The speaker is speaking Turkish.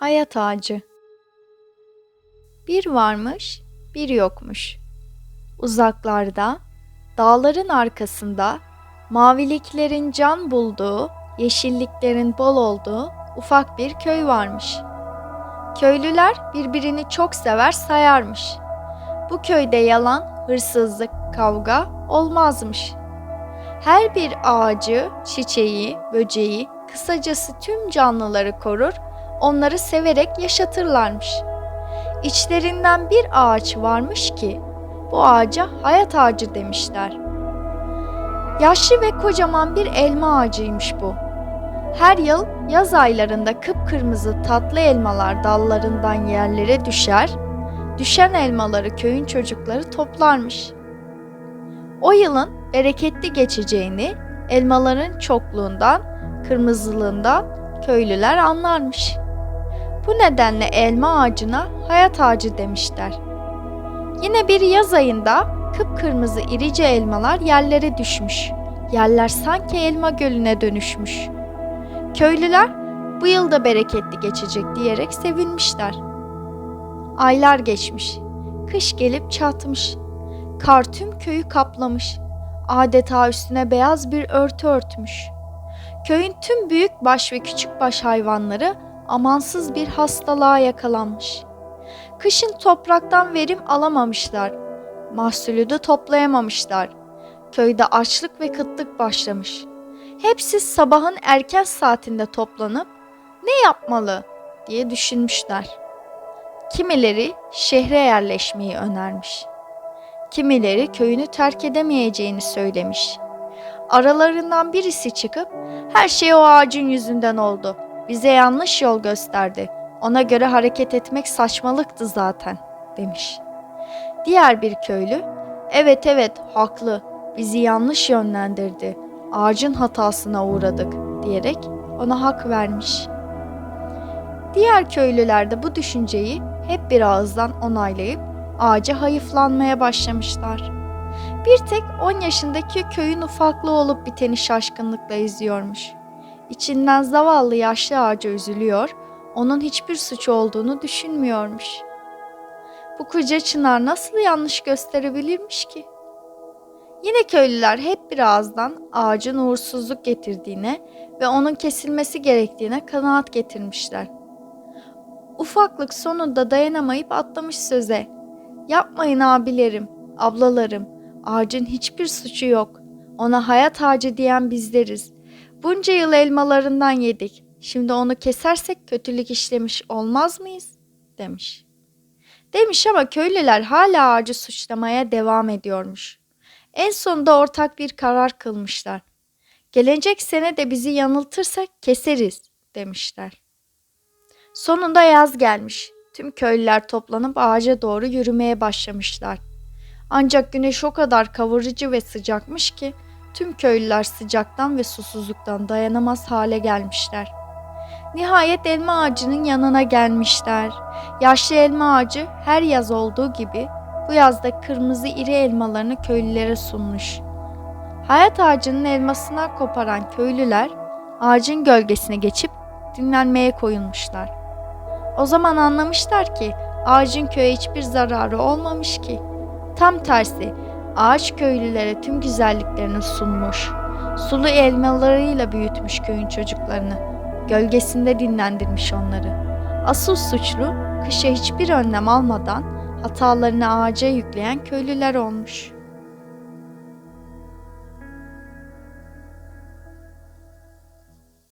Hayat ağacı. Bir varmış, bir yokmuş. Uzaklarda, dağların arkasında, maviliklerin can bulduğu, yeşilliklerin bol olduğu ufak bir köy varmış. Köylüler birbirini çok sever sayarmış. Bu köyde yalan, hırsızlık, kavga olmazmış. Her bir ağacı, çiçeği, böceği, kısacası tüm canlıları korur, onları severek yaşatırlarmış. İçlerinden bir ağaç varmış ki bu ağaca hayat ağacı demişler. Yaşlı ve kocaman bir elma ağacıymış bu. Her yıl yaz aylarında kıpkırmızı tatlı elmalar dallarından yerlere düşer, düşen elmaları köyün çocukları toplarmış. O yılın bereketli geçeceğini elmaların çokluğundan, kırmızılığından köylüler anlarmış. Bu nedenle elma ağacına hayat ağacı demişler. Yine bir yaz ayında kıpkırmızı irice elmalar yerlere düşmüş. Yerler sanki elma gölüne dönüşmüş. Köylüler bu yıl da bereketli geçecek diyerek sevinmişler. Aylar geçmiş. Kış gelip çatmış. Kar tüm köyü kaplamış. Adeta üstüne beyaz bir örtü örtmüş. Köyün tüm büyük baş ve küçük baş hayvanları amansız bir hastalığa yakalanmış. Kışın topraktan verim alamamışlar. Mahsulü de toplayamamışlar. Köyde açlık ve kıtlık başlamış. Hepsi sabahın erken saatinde toplanıp ne yapmalı diye düşünmüşler. Kimileri şehre yerleşmeyi önermiş. Kimileri köyünü terk edemeyeceğini söylemiş. Aralarından birisi çıkıp her şey o ağacın yüzünden oldu. Bize yanlış yol gösterdi. Ona göre hareket etmek saçmalıktı zaten demiş. Diğer bir köylü, evet evet haklı. Bizi yanlış yönlendirdi. Ağacın hatasına uğradık diyerek ona hak vermiş. Diğer köylüler de bu düşünceyi hep bir ağızdan onaylayıp ağaca hayıflanmaya başlamışlar. Bir tek 10 yaşındaki köyün ufaklığı olup biteni şaşkınlıkla izliyormuş. İçinden zavallı yaşlı ağaca üzülüyor, onun hiçbir suçu olduğunu düşünmüyormuş. Bu koca çınar nasıl yanlış gösterebilirmiş ki? Yine köylüler hep bir ağızdan ağacın uğursuzluk getirdiğine ve onun kesilmesi gerektiğine kanaat getirmişler. Ufaklık sonunda dayanamayıp atlamış söze. Yapmayın abilerim, ablalarım. Ağacın hiçbir suçu yok. Ona hayat ağacı diyen bizleriz. Bunca yıl elmalarından yedik. Şimdi onu kesersek kötülük işlemiş olmaz mıyız? demiş. Demiş ama köylüler hala ağacı suçlamaya devam ediyormuş. En sonunda ortak bir karar kılmışlar. Gelecek sene de bizi yanıltırsak keseriz demişler. Sonunda yaz gelmiş. Tüm köylüler toplanıp ağaca doğru yürümeye başlamışlar. Ancak güneş o kadar kavurucu ve sıcakmış ki tüm köylüler sıcaktan ve susuzluktan dayanamaz hale gelmişler. Nihayet elma ağacının yanına gelmişler. Yaşlı elma ağacı her yaz olduğu gibi bu yazda kırmızı iri elmalarını köylülere sunmuş. Hayat ağacının elmasına koparan köylüler ağacın gölgesine geçip dinlenmeye koyulmuşlar. O zaman anlamışlar ki ağacın köye hiçbir zararı olmamış ki. Tam tersi ağaç köylülere tüm güzelliklerini sunmuş. Sulu elmalarıyla büyütmüş köyün çocuklarını. Gölgesinde dinlendirmiş onları. Asıl suçlu kışa hiçbir önlem almadan hatalarını ağaca yükleyen köylüler olmuş.''